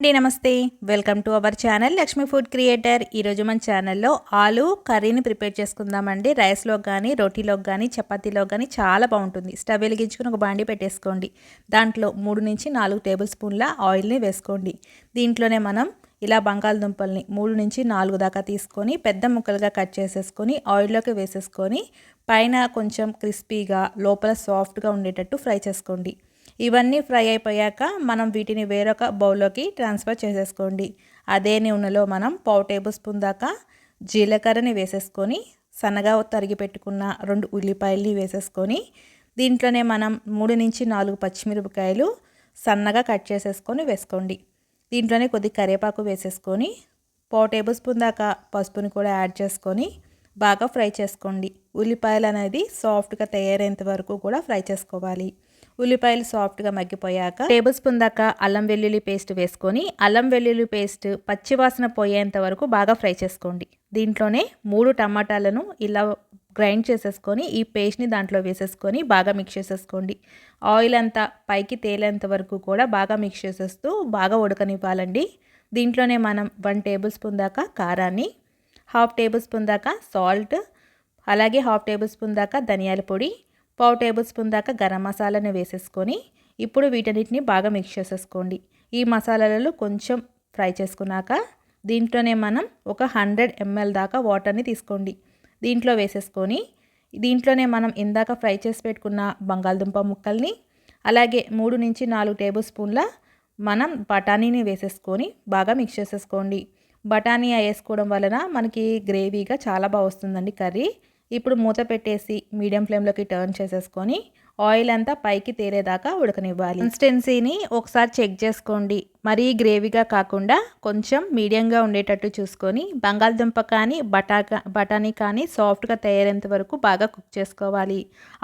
అండి నమస్తే. Welcome to our channel Lakshmi food creator. ఈరోజు మన ఛానల్లో ఆలు కర్రీని ప్రిపేర్ చేసుకుందామండి. రైస్లో కానీ రోటీలో కానీ చపాతీలో కానీ చాలా బాగుంటుంది. స్టవ్ వెలిగించుకుని ఒక బాండి పెట్టేసుకోండి. దాంట్లో మూడు నుంచి నాలుగు టేబుల్ స్పూన్ల ఆయిల్ని వేసుకోండి. దీంట్లోనే మనం ఇలా బంగాళదుంపల్ని మూడు నుంచి నాలుగు దాకా తీసుకొని పెద్ద ముక్కలుగా కట్ చేసేసుకొని ఆయిల్లోకి వేసేసుకొని పైన కొంచెం క్రిస్పీగా లోపల సాఫ్ట్గా ఉండేటట్టు ఫ్రై చేసుకోండి. ఇవన్నీ ఫ్రై అయిపోయాక మనం వీటిని వేరొక బౌల్లోకి ట్రాన్స్ఫర్ చేసేసుకోండి. అదే నూనెలో మనం పావు టేబుల్ స్పూన్ దాకా జీలకర్రని వేసేసుకొని సన్నగా తరిగి పెట్టుకున్న రెండు ఉల్లిపాయల్ని వేసేసుకొని దీంట్లోనే మనం మూడు నుంచి నాలుగు పచ్చిమిరపకాయలు సన్నగా కట్ చేసేసుకొని వేసుకోండి. దీంట్లోనే కొద్ది కరివేపాకు వేసేసుకొని పావు టేబుల్ స్పూన్ దాకా పసుపుని కూడా యాడ్ చేసుకొని బాగా ఫ్రై చేసుకోండి. ఉల్లిపాయలు అనేది సాఫ్ట్గా తయారైనంత వరకు కూడా ఫ్రై చేసుకోవాలి. ఉల్లిపాయలు సాఫ్ట్గా మగ్గిపోయాక టేబుల్ స్పూన్ దాకా అల్లం వెల్లుల్లి పేస్ట్ వేసుకొని అల్లం వెల్లుల్లి పేస్ట్ పచ్చివాసన పోయేంత వరకు బాగా ఫ్రై చేసుకోండి. దీంట్లోనే మూడు టమాటాలను ఇలా గ్రైండ్ చేసేసుకొని ఈ పేస్ట్ని దాంట్లో వేసేసుకొని బాగా మిక్స్ చేసేసుకోండి. ఆయిల్ అంతా పైకి తేలేంత వరకు కూడా బాగా మిక్స్ చేసేస్తూ బాగా ఉడకనివ్వాలండి. దీంట్లోనే మనం వన్ టేబుల్ స్పూన్ దాకా కారాన్ని హాఫ్ టేబుల్ స్పూన్ దాకా సాల్ట్ అలాగే హాఫ్ టేబుల్ స్పూన్ దాకా ధనియాల పొడి పావు టేబుల్ స్పూన్ దాకా గరం మసాలాను వేసేసుకొని ఇప్పుడు వీటన్నిటిని బాగా మిక్స్ చేసేసుకోండి. ఈ మసాలాలలో కొంచెం ఫ్రై చేసుకున్నాక దీంట్లోనే మనం ఒక హండ్రెడ్ ఎంఎల్ దాకా వాటర్ని తీసుకోండి. దీంట్లో వేసేసుకొని దీంట్లోనే మనం ఇందాక ఫ్రై చేసి పెట్టుకున్న బంగాళదుంప ముక్కల్ని అలాగే మూడు నుంచి నాలుగు టేబుల్ స్పూన్ల మనం బఠానీని వేసేసుకొని బాగా మిక్స్ చేసేసుకోండి. బఠానీ వేసుకోవడం వలన మనకి గ్రేవీగా చాలా బాగా వస్తుందండి కర్రీ. ఇప్పుడు మూత పెట్టేసి మీడియం ఫ్లేమ్లోకి టర్న్ చేసేసుకొని ఆయిల్ అంతా పైకి తేలేదాకా ఉడకనివ్వాలి. కన్సిస్టెన్సీని ఒకసారి చెక్ చేసుకోండి. మరీ గ్రేవీగా కాకుండా కొంచెం మీడియంగా ఉండేటట్టు చూసుకొని బంగాళదుంప కానీ బటాకా బఠానీ కానీ సాఫ్ట్గా తయారేంత వరకు బాగా కుక్ చేసుకోవాలి.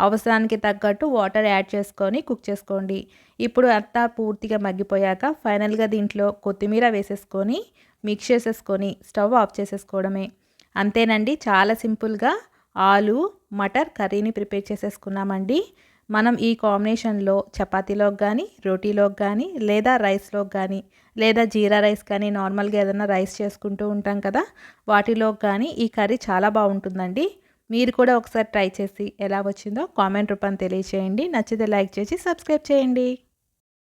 అవసరానికి తగ్గట్టు వాటర్ యాడ్ చేసుకొని కుక్ చేసుకోండి. ఇప్పుడు అంతా పూర్తిగా మగ్గిపోయాక ఫైనల్గా దీంట్లో కొత్తిమీర వేసేసుకొని మిక్స్ చేసేసుకొని స్టవ్ ఆఫ్ చేసేసుకోవడమే. అంతేనండి చాలా సింపుల్గా ఆలు మటర్ కర్రీని ప్రిపేర్ చేసేసుకున్నామండి. మనం ఈ కాంబినేషన్లో చపాతీలోకి కానీ రోటీలోకి కానీ లేదా రైస్లోకి కానీ లేదా జీరా రైస్ కానీ నార్మల్గా ఏదైనా రైస్ చేసుకుంటూ ఉంటాం కదా వాటిలోకి కానీ ఈ కర్రీ చాలా బాగుంటుందండి. మీరు కూడా ఒకసారి ట్రై చేసి ఎలా వచ్చిందో కామెంట్ రూపాన్ని తెలియచేయండి. నచ్చితే లైక్ చేసి సబ్స్క్రైబ్ చేయండి.